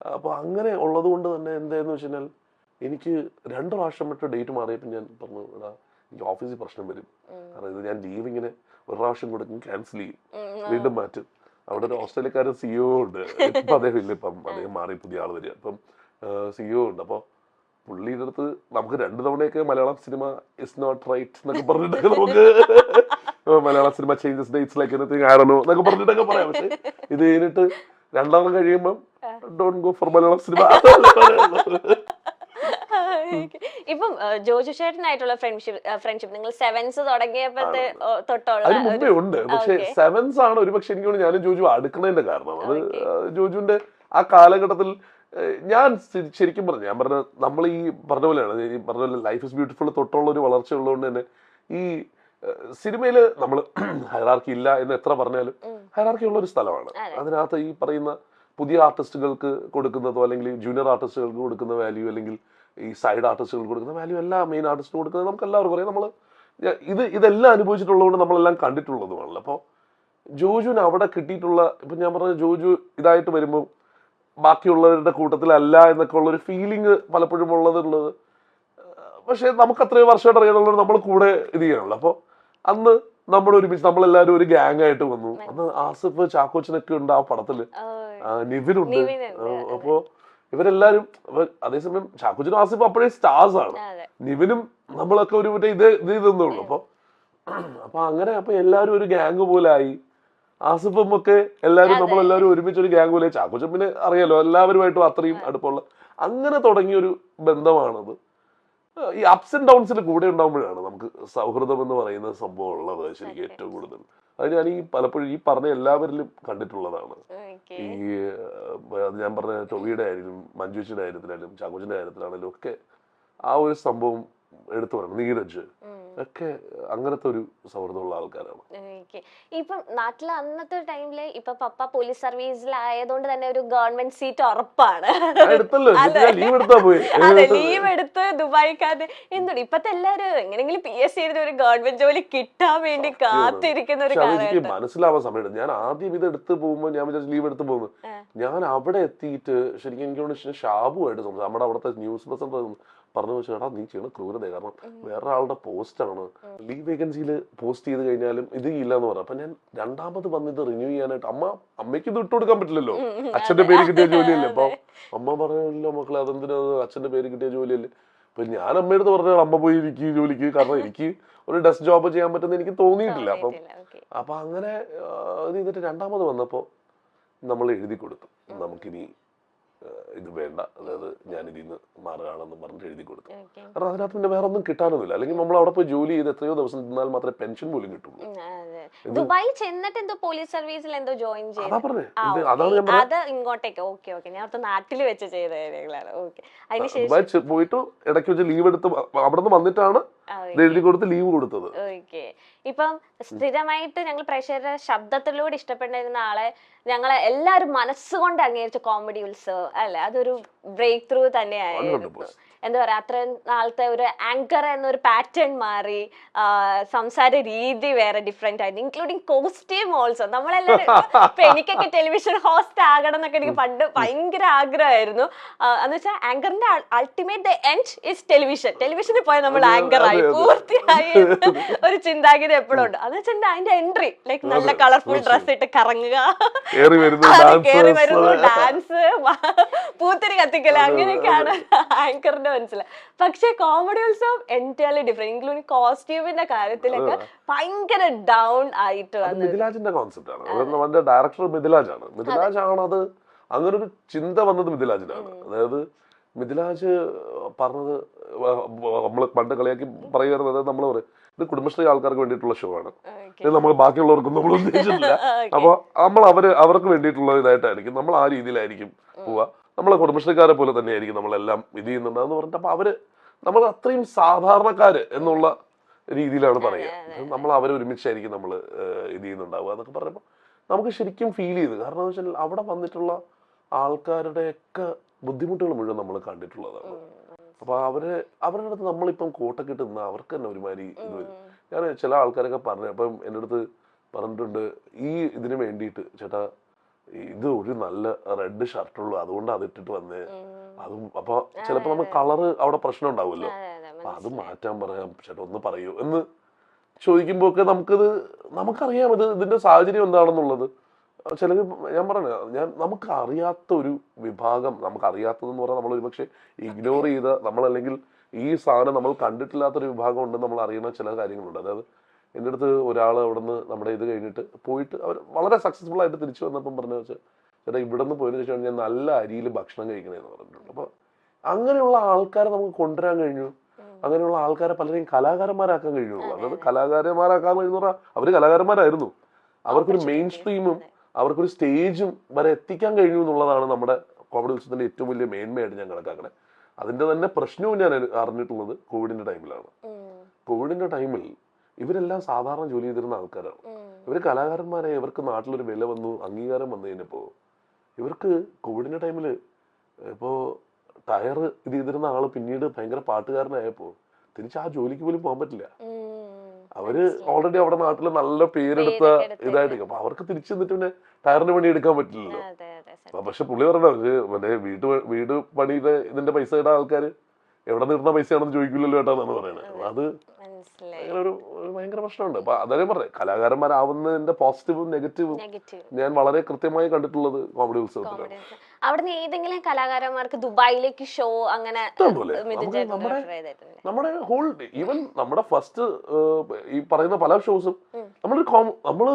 അപ്പോൾ അങ്ങനെ ഉള്ളത് കൊണ്ട് തന്നെ എന്തായെന്ന് വെച്ച് കഴിഞ്ഞാൽ എനിക്ക് രണ്ട് പ്രാവശ്യം മറ്റു ഡേറ്റ് മാറിയപ്പോൾ ഞാൻ പറഞ്ഞു എടാ എനിക്ക് ഓഫീസിൽ പ്രശ്നം വരും. കാരണം ഇത് ഞാൻ ലീവ് ഇങ്ങനെ ഒരു പ്രാവശ്യം കൊടുക്കും ക്യാൻസൽ ചെയ്യും. വീണ്ടും മാറ്റും. അവിടെ ഒരു ഓസ്ട്രേലിയക്കാരൻ സിഇഒ ഉണ്ട്. ഇപ്പം അദ്ദേഹം ഇല്ല ഇപ്പം അദ്ദേഹം മാറി പുതിയ ആൾ വരിക. അപ്പം സിഇഒ ഉണ്ട്. അപ്പോൾ പുള്ളിയുടെ അടുത്ത് നമുക്ക് രണ്ടു തവണയൊക്കെ Malayalam cinema is not right എന്നൊക്കെ പറഞ്ഞിട്ട് നമുക്ക് മലയാള സിനിമ ചേഞ്ചസ് ഡേറ്റ്സ് ലൈക്ക് എന്നൊക്കെ പറഞ്ഞിട്ടൊക്കെ പറയാം. പക്ഷെ ഇത് കഴിഞ്ഞിട്ട് രണ്ടാമത് കഴിയുമ്പം don't go for Malayalam cinema ഇപ്പം ജോജു ചേട്ടനായിട്ടുള്ള ഫ്രണ്ട്ഷിപ്പ് ഫ്രണ്ട്ഷിപ്പ് നിങ്ങൾ സെവൻസ് തുടങ്ങിയപ്പോഴത്തെ തൊട്ടുള്ള ഒരു- മുമ്പേ ഉണ്ട്. പക്ഷെ സെവൻസ് ആണ് ഒരു പക്ഷെ എനിക്ക് ഞാനും ജോജു അടുക്കുന്നതിന്റെ കാരണം. അത് ആ, ജോജുവിന്റെ ആ കാലഘട്ടത്തിൽ ഞാൻ ശരി- ശരിക്കും പറഞ്ഞു ഞാൻ പറഞ്ഞ നമ്മൾ ഈ പറഞ്ഞ പോലെയാണ്. ഈ പറഞ്ഞ പോലെ ലൈഫ് ഇസ് ബ്യൂട്ടിഫുൾ തൊട്ടുള്ള ഒരു വളർച്ച ഉള്ളതുകൊണ്ട് തന്നെ ഈ സിനിമയിൽ നമ്മൾ ഹൈറാർക്കി ഇല്ല എന്ന് എത്ര പറഞ്ഞാലും ഹൈറാർക്കി ഉള്ള ഒരു സ്ഥലമാണ്. അതെ. അതിനകത്ത് ഈ പറയുന്ന പുതിയ ആർട്ടിസ്റ്റുകൾക്ക് കൊടുക്കുന്നതോ അല്ലെങ്കിൽ ജൂനിയർ ആർട്ടിസ്റ്റുകൾക്ക് കൊടുക്കുന്ന വാല്യൂ അല്ലെങ്കിൽ ഈ സൈഡ് ആർട്ടിസ്റ്റുകൾക്ക് കൊടുക്കുന്ന വാല്യൂ എല്ലാ മെയിൻ ആർട്ടിസ്റ്റ് കൊടുക്കുന്നത് നമുക്ക് എല്ലാവർക്കും അറിയാം. നമ്മൾ ഇത് ഇതെല്ലാം അനുഭവിച്ചിട്ടുള്ളതുകൊണ്ട് നമ്മളെല്ലാം കണ്ടിട്ടുള്ളതുമാണല്ലോ. അപ്പോൾ ജോജുവിന് അവിടെ കിട്ടിയിട്ടുള്ള ഇപ്പം ഞാൻ പറഞ്ഞ ജോജു ഇതായിട്ട് വരുമ്പോൾ ബാക്കിയുള്ളവരുടെ കൂട്ടത്തിലല്ല എന്നൊക്കെ ഉള്ള ഒരു ഫീലിംഗ് പലപ്പോഴും ഉള്ളതുള്ളത്. പക്ഷേ നമുക്ക് അത്രയും വർഷമായിട്ട് അറിയാനുള്ളത് നമ്മൾ കൂടെ ഇത് ചെയ്യണമല്ലോ അപ്പോൾ അന്ന് നമ്മൾ ഒരുമിച്ച് നമ്മളെല്ലാവരും ഒരു ഗ്യാങ് ആയിട്ട് വന്നു. അന്ന് ആസിഫ് ചാക്കോച്ചനൊക്കെ ഉണ്ട് ആ പടത്തിൽ. നിവിനുണ്ട്. അപ്പോ ഇവരെല്ലാരും അതേസമയം ഷാക്കുജിനും ആസിഫ് അപ്പോഴേ സ്റ്റാർസ് ആണ് നിവിനും നമ്മളൊക്കെ ഒരു മറ്റേ ഇത് ഇത് ഇതെന്നുള്ളു അപ്പൊ അപ്പൊ അങ്ങനെ അപ്പൊ എല്ലാരും ഒരു ഗ്യാങ് പോലെ ആയി ആസിഫും ഒക്കെ എല്ലാരും. നമ്മളെല്ലാരും ഒരുമിച്ച് ഒരു ഗ്യാങ് പോലെ ചാക്കോച്ചൻ അറിയാലോ എല്ലാവരുമായിട്ടും അത്രയും അടുപ്പമുള്ള. അങ്ങനെ തുടങ്ങിയ ഒരു ബന്ധമാണത്. ഈ അപ്സ് ആൻഡ് ഡൗൺസിൽ കൂടെ ഉണ്ടാകുമ്പോഴാണ് നമുക്ക് സൗഹൃദം എന്ന് പറയുന്ന സംഭവം ഉള്ളത് ശരിക്കും ഏറ്റവും കൂടുതൽ. അത് ഞാൻ ഈ പലപ്പോഴും ഈ പറഞ്ഞ എല്ലാവരിലും കണ്ടിട്ടുള്ളതാണ്. ഈ ഞാൻ പറഞ്ഞ ടൊവിയുടെ ആയാലും മഞ്ജുച്ചിയുടെ കാര്യത്തിലായാലും ചാക്കോച്ചിന്റെ കാര്യത്തിലാണെങ്കിലും ഒക്കെ ആ ഒരു സംഭവം എടുത്തു പറയണം. നീരജ്. ഒക്കെ അങ്ങനത്തെ ഒരു സൗഹൃദമുള്ള ആൾക്കാരാണ്. ഇപ്പം നാട്ടിലെ അന്നത്തെ ടൈമിൽ ഇപ്പൊ പപ്പ പോലീസ് സർവീസിലായതുകൊണ്ട് തന്നെ ഒരു ഗവൺമെന്റ് സീറ്റ് ഉറപ്പാണ്. ലീവ് എടുത്ത് ദുബായിക്കാര് എന്തുണ്ട്? ഇപ്പത്തെ എല്ലാരും എങ്ങനെങ്കിലും പി എസ് സി എഴുതി ഒരു ഗവൺമെന്റ് ജോലി കിട്ടാൻ വേണ്ടി കാത്തിരിക്കുന്ന ഒരു അതെനിക്ക് മനസ്സിലാവാൻ സമയം ഞാൻ ആദ്യം ഇത് എടുത്ത് പോകുമ്പോൾ ഞാൻ വിചാരിച്ചു ലീവ് എടുത്ത് പോകുന്നു ഞാൻ അവിടെ എത്തിയിട്ട് ശരിക്കും എനിക്ക് ഷാബു ആയിട്ട് സംസാരിച്ചു. നമ്മുടെ അവിടുത്തെ ന്യൂസ് പ്രസന്റ് പറഞ്ഞു വെച്ചാൽ എടാ നീ ചെയ്യണ ക്രൂരത. കാരണം വേറെ ആളുടെ പോസ്റ്റ് ആണ് ലീവ് വേക്കൻസിയിൽ പോസ്റ്റ് ചെയ്ത് കഴിഞ്ഞാലും ഇത് ഇല്ല എന്ന് പറഞ്ഞു അപ്പൊ ഞാൻ രണ്ടാമത് വന്ന് ഇത് റിന്യൂ ചെയ്യാനായിട്ട് അമ്മ അമ്മയ്ക്ക് ഇത് ഇട്ട് കൊടുക്കാൻ പറ്റില്ലല്ലോ അച്ഛന്റെ പേര് കിട്ടിയ ജോലിയല്ലേ? അപ്പൊ അമ്മ പറഞ്ഞല്ലോ മക്കളെ അതെന്തിനാ അച്ഛന്റെ പേര് കിട്ടിയ ജോലിയല്ലേ? അപ്പൊ ഞാൻ അമ്മയടുത്ത് പറഞ്ഞാൽ അമ്മ പോയി ഇരിക്കും ജോലിക്ക് കാരണം എനിക്ക് ഒരു ഡെസ്ക് ജോബ് ചെയ്യാൻ പറ്റുന്ന എനിക്ക് തോന്നിയിട്ടില്ല. അപ്പം അപ്പൊ അങ്ങനെ ഇത് ചെയ്തിട്ട് രണ്ടാമത് വന്നപ്പോ നമ്മൾ എഴുതി കൊടുത്തു. നമുക്കിനി ഇത് വേണ്ട. അതായത് ഞാൻ ഇതിൽ നിന്ന് മാറുകയാണെന്ന് പറഞ്ഞിട്ട് എഴുതി കൊടുത്തു. കാരണം അതിനകത്ത് പിന്നെ വേറെ ഒന്നും കിട്ടാനൊന്നുമില്ല. അല്ലെങ്കിൽ നമ്മൾ അവിടെ പോയി ജോലി ചെയ്ത് എത്രയോ ദിവസം നിന്നാൽ മാത്രമേ പെൻഷൻ പോലും കിട്ടുള്ളൂ. ദുബായിൽ ചെന്നിട്ട് എന്തോ പോലീസ് സർവീസിൽ എന്തോ ജോയിൻ ചെയ്തു അത് ഇങ്ങോട്ടേക്ക്. ഓക്കെ ഓക്കെ ഞാൻ അവിടുത്തെ നാട്ടിൽ വെച്ച് ചെയ്ത കാര്യങ്ങളാണ്. ഓക്കെ അതിനുശേഷം ദുബായ് പോയിട്ട് ഇടയ്ക്ക് വെച്ച് ലീവ് എടുത്ത് അവിടെ നിന്ന് വന്നിട്ടാണ് ഇത് എഴുതി കൊടുത്ത് ലീവ് കൊടുത്തത്. ഓക്കെ ഇപ്പം സ്ഥിരമായിട്ട് ഞങ്ങൾ പ്രേക്ഷകരുടെ ശബ്ദത്തിലൂടെ ഇഷ്ടപ്പെട്ടിരുന്ന ആളെ ഞങ്ങളെ എല്ലാരും മനസ്സുകൊണ്ട് അംഗീകരിച്ച കോമഡി ഉത്സവം അല്ലെ? അതൊരു ബ്രേക്ക് ത്രൂ തന്നെയായിരുന്നു 100%. എന്താ പറയുക അത്രയും നാളത്തെ ഒരു ആങ്കർ എന്നൊരു പാറ്റേൺ മാറി സംസാര രീതി വേറെ ഡിഫറെന്റ് ആയിരുന്നു ഇൻക്ലൂഡിങ് കോസ്റ്റ്യൂം ഓൾസോ നമ്മളെല്ലാവരും ഇപ്പൊ എനിക്കൊക്കെ ടെലിവിഷൻ ഹോസ്റ്റ് ആകണം എന്നൊക്കെ എനിക്ക് പണ്ട് ഭയങ്കര ആഗ്രഹമായിരുന്നു. എന്ന് വെച്ചാൽ ആങ്കറിന്റെ ultimate the end is television ടെലിവിഷനിൽ പോയാൽ നമ്മൾ ആങ്കർ ആയി. പൂർത്തിയായി ഒരു ചിന്താഗതി എപ്പോഴും ഉണ്ട്. എന്ന് വെച്ചാൽ അതിന്റെ എൻട്രി ലൈക്ക് നല്ല കളർഫുൾ. ഡ്രസ് ഇട്ട് കറങ്ങുക. കയറി വരുന്നു ഡാൻസ് പൂത്തിരി കത്തിക്കൽ അങ്ങനെയൊക്കെയാണ് ആങ്കറിന്റെ മനസ്സിലായി. പക്ഷെ കോമഡി ഉത്സവം എന്റയർലി ഡിഫറെന്റ് ഇൻക്ലൂഡിങ് കോസ്റ്റ്യൂമിന്റെ കാര്യത്തിലൊക്കെ ഭയങ്കര ഡൗൺ ആയിട്ട് മിഥിലാജിന്റെ കോൺസെപ്റ്റ് ആണ്. ഡയറക്ടർ മിഥിലാജ് ആണ് മിഥിലാജ് ആണ് അത്? അങ്ങനെ ഒരു ചിന്ത വന്നത് മിഥിലാജിനാണ്. അതായത് മിഥിലാജ് പറഞ്ഞത് നമ്മൾ പണ്ട് കളിയാക്കി പറയുന്നത് നമ്മൾ പറയും ഇത് കുടുംബശ്രീ ആൾക്കാർക്ക് വേണ്ടിയിട്ടുള്ള ഷോ ആണ്. ഇത് നമ്മൾ ബാക്കിയുള്ളവർക്കും നമ്മൾ ഉദ്ദേശിച്ചിട്ടില്ല. അപ്പോൾ അപ്പൊ നമ്മൾ അവർ അവർക്ക് വേണ്ടിയിട്ടുള്ള ഇതായിട്ടായിരിക്കും. നമ്മൾ ആ രീതിയിലായിരിക്കും പോവുക നമ്മളെ കുടുംബശ്രീക്കാരെ പോലെ തന്നെയായിരിക്കും നമ്മളെല്ലാം ഇത് ചെയ്യുന്നുണ്ട് എന്ന് പറഞ്ഞിട്ട് അപ്പൊ അവർ നമ്മൾ അത്രയും സാധാരണക്കാര് എന്നുള്ള രീതിയിലാണ് പറയുക. നമ്മൾ അവരെ ഒരുമിച്ചായിരിക്കും നമ്മൾ ഇത് ചെയ്യുന്നുണ്ടാവുക എന്നൊക്കെ പറയുമ്പോൾ നമുക്ക് ശരിക്കും ഫീൽ ചെയ്തു. കാരണം എന്ന് വെച്ചാൽ അവിടെ വന്നിട്ടുള്ള ആൾക്കാരുടെയൊക്കെ ബുദ്ധിമുട്ടുകൾ മുഴുവൻ നമ്മൾ കണ്ടിട്ടുള്ളതാണ്. അപ്പൊ അവരെ അവരുടെ അടുത്ത് നമ്മളിപ്പം കോട്ടൊക്കെ ഇട്ട് നിന്നാ അവർക്ക് തന്നെ ഒരുമാതിരി ഇത് വരും. ഞാൻ ചില ആൾക്കാരൊക്കെ പറഞ്ഞു അപ്പം എന്റെ അടുത്ത് പറഞ്ഞിട്ടുണ്ട് ഈ ഇതിന് വേണ്ടിയിട്ട് ചേട്ടാ ഇത് ഒരു നല്ല റെഡ് ഷർട്ടുള്ളൂ അതുകൊണ്ട് അതിട്ടിട്ട് വന്നേ. അതും അപ്പൊ ചിലപ്പോ നമ്മൾ കളറ് അവിടെ പ്രശ്നം ഉണ്ടാവുമല്ലോ. അതെ അതെ അപ്പൊ അത് മാറ്റാൻ പറയാം. ചേട്ടാ ഒന്ന് പറയൂ. എന്ന് ചോദിക്കുമ്പോ ഒക്കെ നമുക്കിത് നമുക്കറിയാം ഇത് ഇതിന്റെ സാഹചര്യം എന്താണെന്നുള്ളത്. ചില ഞാൻ പറഞ്ഞ ഞാൻ നമുക്ക് അറിയാത്ത ഒരു വിഭാഗം നമുക്ക് അറിയാത്തതെന്ന് പറഞ്ഞാൽ നമ്മൾ ഒരുപക്ഷെ ഇഗ്നോർ ചെയ്ത നമ്മളല്ലെങ്കിൽ ഈ സാധനം നമ്മൾ കണ്ടിട്ടില്ലാത്തൊരു വിഭാഗം ഉണ്ടെന്ന് നമ്മൾ അറിയുന്ന ചില കാര്യങ്ങളുണ്ട്. അതായത് എന്റെ അടുത്ത് ഒരാൾ അവിടെ നിന്ന് നമ്മുടെ ഇത് കഴിഞ്ഞിട്ട് പോയിട്ട് അവർ വളരെ സക്സസ്ഫുൾ ആയിട്ട് തിരിച്ചു വന്നപ്പം പറഞ്ഞു വെച്ചാൽ ചേട്ടാ ഇവിടെ നിന്ന് പോയതിനു ശേഷം ഞാൻ നല്ല അരിയിൽ ഭക്ഷണം കഴിക്കണേന്ന് പറഞ്ഞിട്ടുണ്ട്. അപ്പോൾ അങ്ങനെയുള്ള ആൾക്കാരെ നമുക്ക് കൊണ്ടുവരാൻ കഴിഞ്ഞു. അങ്ങനെയുള്ള ആൾക്കാരെ പലരെയും കലാകാരന്മാരാക്കാൻ കഴിഞ്ഞു അതായത് കലാകാരന്മാരാക്കാൻ കഴിഞ്ഞു പറഞ്ഞാൽ അവർ കലാകാരന്മാരായിരുന്നു. അവർക്കൊരു മെയിൻ സ്ട്രീമും അവർക്കൊരു സ്റ്റേജും വരെ എത്തിക്കാൻ കഴിഞ്ഞു എന്നുള്ളതാണ് നമ്മുടെ കോമഡി ഉത്സവത്തിന്റെ ഏറ്റവും വലിയ മേന്മയായിട്ട് ഞാൻ കണക്കാക്കണേ. അതിന്റെ തന്നെ പ്രശ്നവും ഞാൻ അറിഞ്ഞിട്ടുള്ളത് കോവിഡിന്റെ ടൈമിലാണ്. കോവിഡിന്റെ ടൈമിൽ ഇവരെല്ലാം സാധാരണ ജോലി ചെയ്തിരുന്ന ആൾക്കാരാണ്. ഇവർ ഇവർ കലാകാരന്മാരെ ഇവർക്ക് നാട്ടിലൊരു വില വന്നു അംഗീകാരം വന്നു കഴിഞ്ഞപ്പോ ഇവർക്ക് കോവിഡിന്റെ ടൈമിൽ ഇപ്പോ ടയർ ഇത് ചെയ്തിരുന്ന ആൾ പിന്നീട് ഭയങ്കര പാട്ടുകാരനായപ്പോ തിരിച്ച് ആ ജോലിക്ക് പോലും പോകാൻ പറ്റില്ല. അവർ ഓൾറെഡി അവിടെ നാട്ടിൽ നല്ല പേരെടുത്ത ഇതായിട്ട് അപ്പൊ അവർക്ക് തിരിച്ചു നിന്നിട്ട് പിന്നെ ടയറിന് പണി എടുക്കാൻ പറ്റില്ലല്ലോ. പക്ഷെ പുള്ളി പറഞ്ഞ മറ്റേ വീട് വീട് പണിയുടെ ഇതിന്റെ പൈസ ഇടാൻ ആൾക്കാര് എവിടെ നിർന്ന പൈസയാണെന്ന് ചോദിക്കില്ലല്ലോ ഏട്ടാന്നാണ് പറയുന്നത്. അത് അങ്ങനെ ഒരു ഭയങ്കര പ്രശ്നമുണ്ട്. അപ്പൊ അതേ പറഞ്ഞത് കലാകാരന്മാരാവുന്നതിന്റെ പോസിറ്റീവും നെഗറ്റീവും ഞാൻ വളരെ കൃത്യമായി കണ്ടിട്ടുള്ളത് കോമഡി ഉത്സവത്തിലാണ്. കോമഡി അവിടുന്ന് ഏതെങ്കിലും കലാകാരന്മാർക്ക് ദുബായിലേക്ക് ഷോ അങ്ങനെ നമ്മുടെ- ഹോൾ ഈവൻ നമ്മുടെ ഫസ്റ്റ് ഈ പറയുന്ന പല ഷോസും നമ്മൾ നമ്മൾ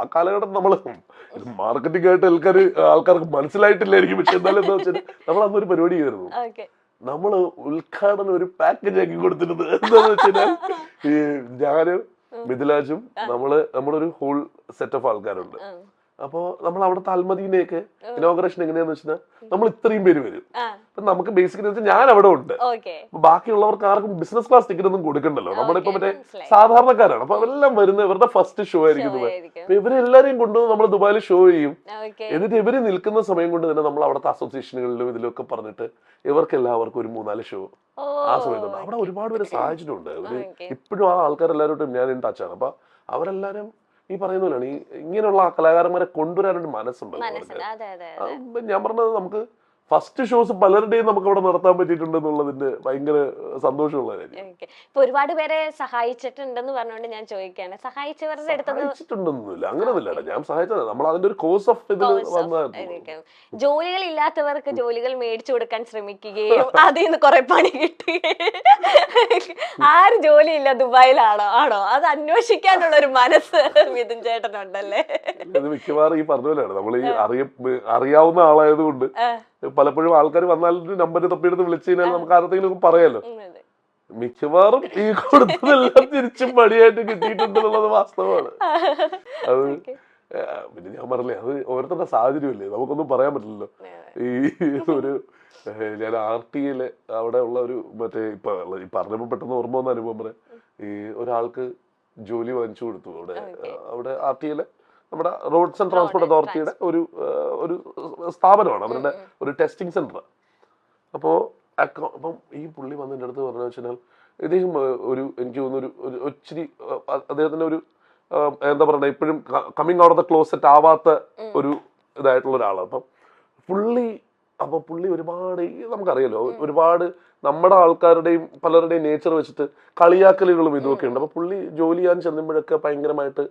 ആ കാലഘട്ടം നമ്മൾ മാർക്കറ്റിംഗ് ആയിട്ട് ആൾക്കാർ ആൾക്കാർക്ക് മനസ്സിലായിട്ടില്ലായിരിക്കും. പക്ഷെ എന്തായാലും എന്താ വെച്ചാൽ നമ്മൾ അന്നൊരു പരിപാടി ചെയ്യായിരുന്നു നമ്മൾ ഉദ്ഘാടനം ഒരു പാക്കേജ് ആക്കി കൊടുത്തിരുന്നത് എന്താന്ന് വെച്ചാൽ ഈ ഞാനും മിഥിലാജും നമ്മൾ നമ്മളൊരു ഹോൾ സെറ്റ് ഓഫ് ആൾക്കാരുണ്ട്. അപ്പോ നമ്മൾ അവിടുത്തെ അൽമദീനയൊക്കെ ഇനോഗ്രേഷൻ എങ്ങനെയാന്ന് വെച്ചാൽ നമ്മൾ ഇത്രയും പേര് വരും. അപ്പൊ നമുക്ക് ബേസിക്കലി വെച്ചാൽ ഞാൻ അവിടെ ഉണ്ട്. ബാക്കിയുള്ളവർക്ക് ആർക്കും ബിസിനസ് ക്ലാസ് ടിക്കറ്റ് ഒന്നും കൊടുക്കണ്ടല്ലോ. നമ്മളിപ്പോ മറ്റേ സാധാരണക്കാരാണ്. അപ്പൊ അവരെല്ലാം വരുന്ന ഇവരുടെ ഫസ്റ്റ് ഷോ ആയിരിക്കും അപ്പൊ ഇവരെല്ലാരെയും കൊണ്ടുവന്ന് നമ്മൾ ദുബായിൽ ഷോ ചെയ്യും. എന്നിട്ട് ഇവർ നിൽക്കുന്ന സമയം കൊണ്ട് തന്നെ നമ്മൾ അവിടുത്തെ അസോസിയേഷനുകളിലും ഇതിലൊക്കെ പറഞ്ഞിട്ട് ഇവർക്ക് എല്ലാവർക്കും ഒരു മൂന്നാൽ ഷോ ആ സമയത്തുണ്ട് അവിടെ ഒരുപാട് പേര് സഹായിച്ചിട്ടുണ്ട് ഇവർ ഇപ്പോഴും ആ ആൾക്കാരെല്ലാരോട്ടും ഞാൻ ഇൻ ടച്ചാണ് അപ്പൊ അവരെല്ലാരും ഈ പറയുന്ന പോലെയാണ്. ഈ ഇങ്ങനെയുള്ള കലാകാരന്മാരെ കൊണ്ടുവരാനൊരു മനസ്സുണ്ട് ഞാൻ പറഞ്ഞത് നമുക്ക് ഫസ്റ്റ് ഷോസ് പലരുടെയും നമുക്ക് അവിടെ നടത്താൻ പറ്റിയിട്ടുണ്ട് എന്നുള്ളതിന്റെ ഭയങ്കര സന്തോഷമുള്ള കാര്യം ഇപ്പൊ ഒരുപാട് പേരെ സഹായിച്ചിട്ടുണ്ടെന്ന് പറഞ്ഞുകൊണ്ട് ഞാൻ ചോദിക്കാണ്. സഹായിച്ചവരുടെ സഹായിച്ചിട്ടുണ്ടെന്നില്ല അങ്ങനെ അങ്ങനെയൊന്നുമില്ല ഞാൻ സഹായിച്ചത്. നമ്മൾ അതിന്റെ ഒരു കോഴ്സ് ഓഫ് ഇതിൽ. ജോലികൾ ഇല്ലാത്തവർക്ക് ജോലികൾ മേടിച്ചു കൊടുക്കാൻ ശ്രമിക്കുകയും അതിൽ നിന്ന് കുറെ പണി കിട്ടുകയും ആര് ജോലിയില്ല ദുബായിലാണോ? ആണോ? അത് അന്വേഷിക്കാനുള്ള ഒരു മനസ്സ് മിഥുൻ ചേട്ടനുണ്ടല്ലേ? ഇത് മിക്കവാറും ഈ പറഞ്ഞ പോലെയാണ്. നമ്മൾ ഈ അറിയ അറിയാവുന്ന ആളായതുകൊണ്ട് പലപ്പോഴും ആൾക്കാർ വന്നാൽ നമ്പർ തപ്പിയെടുത്ത് വിളിച്ചു കഴിഞ്ഞാൽ നമുക്ക് ആരത്തെങ്കിലും പറയാലോ. മിക്കവാറും ഈ കൊടുത്തതെല്ലാം തിരിച്ചും പടിയായിട്ട് കിട്ടിയിട്ടുണ്ടെന്നുള്ളത് വാസ്തവമാണ്. അത് പിന്നെ ഞാൻ പറഞ്ഞില്ലേ അത് ഓരോരുത്തരുടെ സാഹചര്യമല്ലേ നമുക്കൊന്നും പറയാൻ പറ്റില്ലല്ലോ. ഈ ഒരു ഞാൻ ആർ ടിയിലെ അവിടെ ഉള്ള ഒരു മറ്റേ ഇപ്പൊ പറഞ്ഞപ്പോ പെട്ടെന്ന് ഓർമ്മ വന്ന അനുഭവം പറയാം. ഈ ഒരാൾക്ക് ജോലി വാങ്ങിച്ചു കൊടുത്തു അവിടെ. അവിടെ ആർ ടിയിലെ നമ്മുടെ റോഡ്സ് ആൻഡ് ട്രാൻസ്പോർട്ട് അതോറിറ്റിയുടെ ഒരു ഒരു സ്ഥാപനമാണ്. അവരുടെ ഒരു ടെസ്റ്റിംഗ് സെന്റർ അപ്പോ അപ്പം ഈ പുള്ളി വന്നതിന്റെ അടുത്ത് പറഞ്ഞു വെച്ചാൽ ഇദ്ദേഹം ഒരു എനിക്ക് തോന്നുന്നു ഒരു ഒത്തിരി ഒച്ചിരി അദ്ദേഹത്തിന്റെ ഒരു എന്താ പറയുക ഇപ്പോഴും coming out of the closet ആവാത്ത ഒരു ഇതായിട്ടുള്ള ഒരാളാണ്. അപ്പം പുള്ളി അപ്പൊ പുള്ളി ഒരുപാട് ഈ നമുക്കറിയാലോ ഒരുപാട് നമ്മുടെ ആൾക്കാരുടെയും പലരുടെയും നേച്ചർ വെച്ചിട്ട് കളിയാക്കലുകളും ഇതുമൊക്കെ ഉണ്ട്. അപ്പൊ പുള്ളി ജോലി ചെയ്യാൻ ചെല്ലുമ്പോഴൊക്കെ ഭയങ്കരമായിട്ട്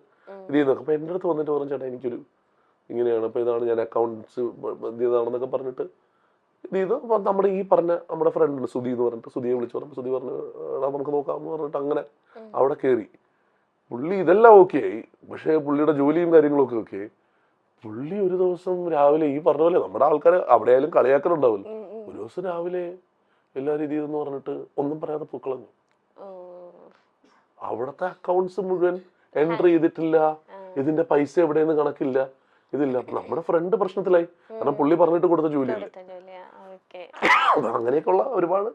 ഇത് ചെയ്യുന്നു അപ്പൊ എന്റെ അടുത്ത് വന്നിട്ട് പറഞ്ഞു ചേട്ടാ എനിക്കൊരു ഇങ്ങനെയാണ്. അപ്പൊ ഇതാണ് ഞാൻ അക്കൗണ്ട്സ് ഇതാണെന്നൊക്കെ പറഞ്ഞിട്ട് ഇത് ചെയ്തു. അപ്പൊ നമ്മുടെ ഈ പറഞ്ഞ നമ്മുടെ ഫ്രണ്ട് ഉണ്ട് സുധി എന്ന് പറഞ്ഞിട്ട് സുധിയെ വിളിച്ചു പറഞ്ഞു സുധി പറഞ്ഞു എടാ നമുക്ക് നോക്കാം എന്ന് പറഞ്ഞിട്ട് അങ്ങനെ അവിടെ കയറി പുള്ളി ഇതെല്ലാം ഓക്കെ ആയി. പക്ഷേ പുള്ളിയുടെ ജോലിയും കാര്യങ്ങളും ഒക്കെ ഓക്കെ ആയി. പുള്ളി ഒരു ദിവസം രാവിലെ ഈ പറഞ്ഞ പോലെ നമ്മുടെ ആൾക്കാർ അവിടെ ആയാലും കളിയാക്കലുണ്ടാവില്ല. ഒരു ദിവസം രാവിലെ എല്ലാ ഇത് എന്ന് പറഞ്ഞിട്ട് ഒന്നും പറയാതെ പൂക്കളഞ്ഞു. അവിടത്തെ അക്കൗണ്ട്സ് മുഴുവൻ എൻട്രി ചെയ്തിട്ടില്ല. ഇതിന്റെ പൈസ എവിടെയെന്ന് കണക്കില്ല. ഇതില്ല. നമ്മുടെ ഫ്രണ്ട് പ്രശ്നത്തിലായി. കാരണം പുള്ളി പറഞ്ഞിട്ട് കൊടുത്ത ജോലിയല്ലേ അങ്ങനെയൊക്കെ ഉള്ള അങ്ങനെയൊക്കെയുള്ള ഒരുപാട്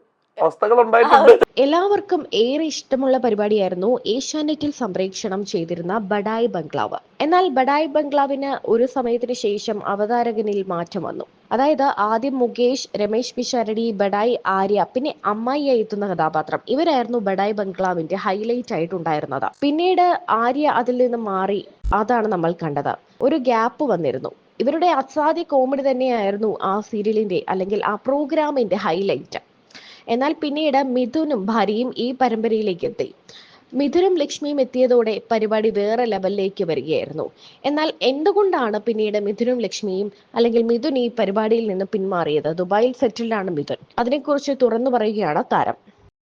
എല്ലാവർക്കും ഏറെ ഇഷ്ടമുള്ള പരിപാടിയായിരുന്നു ഏഷ്യാനെറ്റിൽ സംപ്രേക്ഷണം ചെയ്തിരുന്ന ബഡായ് ബംഗ്ലാവ്. എന്നാൽ ബഡായ് ബംഗ്ലാവിന് ഒരു സമയത്തിന് ശേഷം അവതാരകനിൽ മാറ്റം വന്നു. അതായത് ആദ്യം മുകേഷ് രമേശ് പിഷാരടി ബഡായ് ആര്യ പിന്നെ അമ്മായിയായി എത്തുന്ന കഥാപാത്രം. ഇവരായിരുന്നു ബഡായ് ബംഗ്ലാവിന്റെ ഹൈലൈറ്റ് ആയിട്ടുണ്ടായിരുന്നത്. പിന്നീട് ആര്യ അതിൽ നിന്ന് മാറി അതാണ് നമ്മൾ കണ്ടത്. ഒരു ഗ്യാപ്പ് വന്നിരുന്നു. ഇവരുടെ അസാധ്യ കോമഡി തന്നെയായിരുന്നു ആ സീരിയലിന്റെ അല്ലെങ്കിൽ ആ പ്രോഗ്രാമിന്റെ ഹൈലൈറ്റ് എന്നാൽ പിന്നീട് മിഥുനും ഭാര്യയും ഈ പരമ്പരയിലേക്ക് എത്തി. മിഥുനും ലക്ഷ്മിയും എത്തിയതോടെ പരിപാടി വേറെ ലെവലിലേക്ക് വരികയായിരുന്നു. എന്നാൽ എന്തുകൊണ്ടാണ് പിന്നീട് മിഥുനും ലക്ഷ്മിയും അല്ലെങ്കിൽ മിഥുൻ ഈ പരിപാടിയിൽ നിന്ന് പിന്മാറിയത്? ദുബായിൽ സെറ്റിൽഡ് ആണ് മിഥുൻ. അതിനെക്കുറിച്ച് തുറന്നു പറയുകയാണ് താരം.